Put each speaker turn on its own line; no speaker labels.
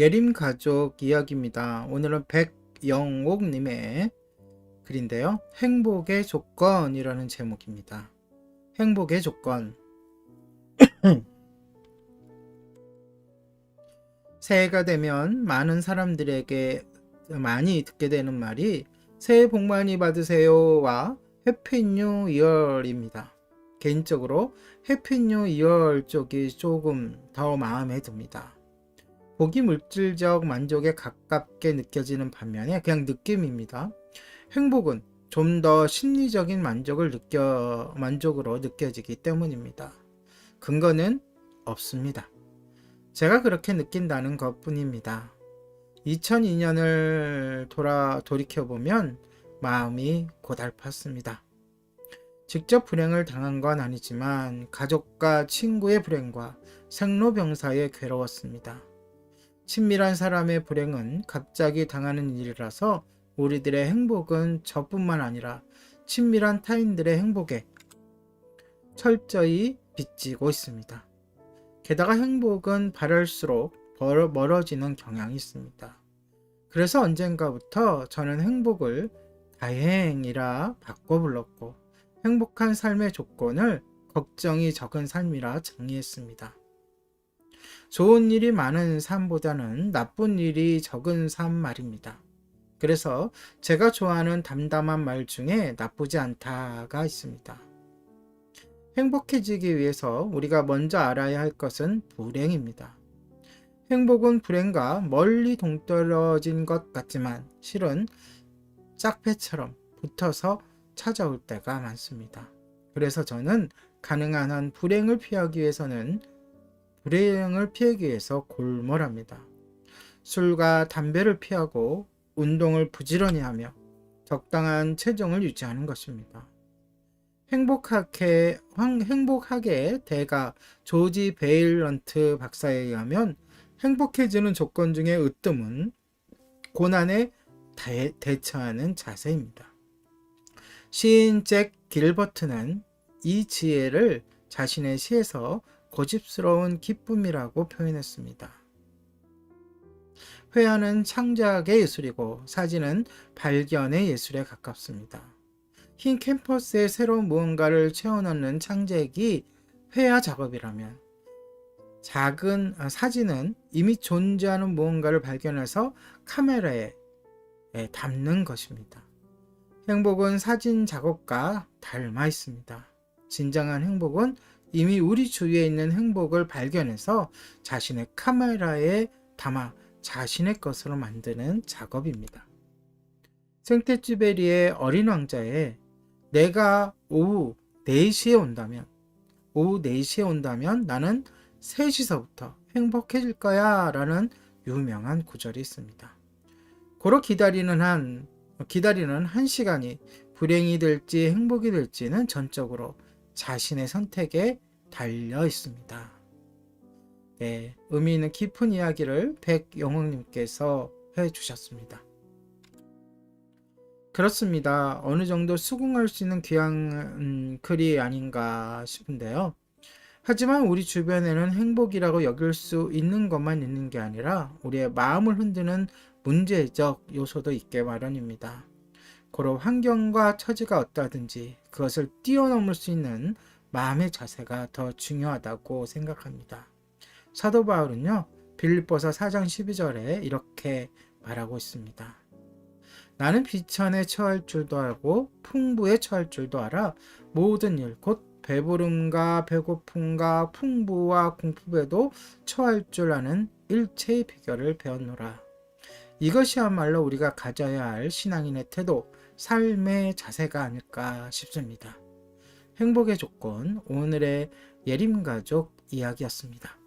예림 가족 이야기입니다. 오늘은 백영옥님의 글인데요. 행복의 조건이라는 제목입니다. 행복의 조건. 새해가 되면 많은 사람들에게 많이 듣게 되는 말이 새해 복 많이 받으세요와 해피 뉴 이얼입니다. 개인적으로 해피 뉴 이얼 쪽이 조금 더 마음에 듭니다. 복이 물질적 만족에 가깝게 느껴지는 반면에 그냥 느낌입니다. 행복은 좀 더 심리적인 만족을 느껴 만족으로 느껴지기 때문입니다. 근거는 없습니다. 제가 그렇게 느낀다는 것 뿐입니다. 2002년을 돌아 돌이켜 보면 마음이 고달팠습니다. 직접 불행을 당한 건 아니지만 가족과 친구의 불행과 생로병사에 괴로웠습니다. 친밀한 사람의 불행은 갑자기 당하는 일이라서 우리들의 행복은 저뿐만 아니라 친밀한 타인들의 행복에 철저히 빚지고 있습니다. 게다가 행복은 바랄수록 멀어지는 경향이 있습니다. 그래서 언젠가부터 저는 행복을 다행이라 바꿔 불렀고 행복한 삶의 조건을 걱정이 적은 삶이라 정의했습니다. 좋은 일이 많은 삶보다는 나쁜 일이 적은 삶 말입니다. 그래서 제가 좋아하는 담담한 말 중에 나쁘지 않다가 있습니다. 행복해지기 위해서 우리가 먼저 알아야 할 것은 불행입니다. 행복은 불행과 멀리 동떨어진 것 같지만 실은 짝패처럼 붙어서 찾아올 때가 많습니다. 그래서 저는 가능한 한 불행을 피하기 위해서는 불행을 피하기 위해서 골몰합니다. 술과 담배를 피하고 운동을 부지런히 하며 적당한 체중을 유지하는 것입니다. 행복하게, 행복하게 대가 조지 베일런트 박사에 의하면 행복해지는 조건 중에 으뜸은 고난에 대, 대처하는 자세입니다. 시인 잭 길버트는 이 지혜를 자신의 시에서 고집스러운 기쁨이라고 표현했습니다. 회화는 창작의 예술이고 사진은 발견의 예술에 가깝습니다. 흰 캠퍼스에 새로운 무언가를 채워넣는 창작이 회화 작업이라면 작은 아, 사진은 이미 존재하는 무언가를 발견해서 카메라에 예, 담는 것입니다. 행복은 사진 작업과 닮아 있습니다. 진정한 행복은 이미 우리 주위에 있는 행복을 발견해서 자신의 카메라에 담아 자신의 것으로 만드는 작업입니다. 생테쥐베리의 어린 왕자에 내가 오후 4시에 온다면 오후 4시에 온다면 나는 3시서부터 행복해질 거야 라는 유명한 구절이 있습니다. 고로 기다리는 한 기다리는 한 시간이 불행이 될지 행복이 될지는 전적으로 자신의 선택에 달려 있습니다. 네, 의미 있는 깊은 이야기를 백영웅님께서 해주셨습니다. 그렇습니다. 어느 정도 수긍할 수 있는 귀한 글이 아닌가 싶은데요. 하지만 우리 주변에는 행복이라고 여길 수 있는 것만 있는 게 아니라 우리의 마음을 흔드는 문제적 요소도 있게 마련입니다. 고로 환경과 처지가 어떠하든지 그것을 뛰어넘을 수 있는 마음의 자세가 더 중요하다고 생각합니다. 사도 바울은요, 빌립보서 4장 12절에 이렇게 말하고 있습니다. 나는 비천에 처할 줄도 알고 풍부에 처할 줄도 알아 모든 일 곧 배부름과 배고픔과 풍부와 공품에도 처할 줄 아는 일체의 비결을 배웠노라. 이것이야말로 우리가 가져야 할 신앙인의 태도, 삶의 자세가 아닐까 싶습니다. 행복의 조건, 오늘의 예림가족 이야기였습니다.